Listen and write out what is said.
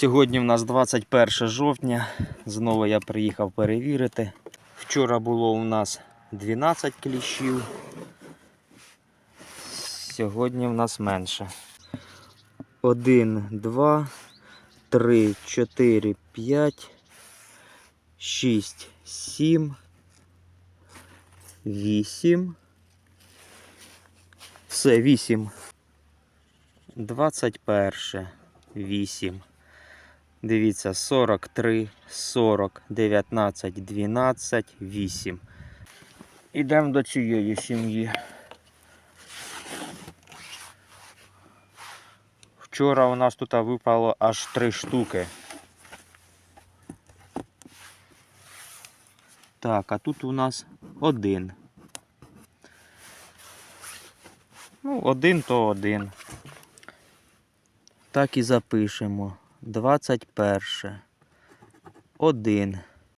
Сьогодні в нас 21 жовтня. Знову я приїхав перевірити. Вчора було у нас 12 кліщів. Сьогодні в нас менше. 1, 2, 3, 4, 5, 6, 7, 8. Все, 8. 21. 8. Дивіться, 43, 40, 19, 12, 8. Ідемо до цієї сім'ї. Вчора у нас тут випало аж 3 штуки. Так, а тут у нас один. Ну, один то один. Так і запишемо. 21. 1.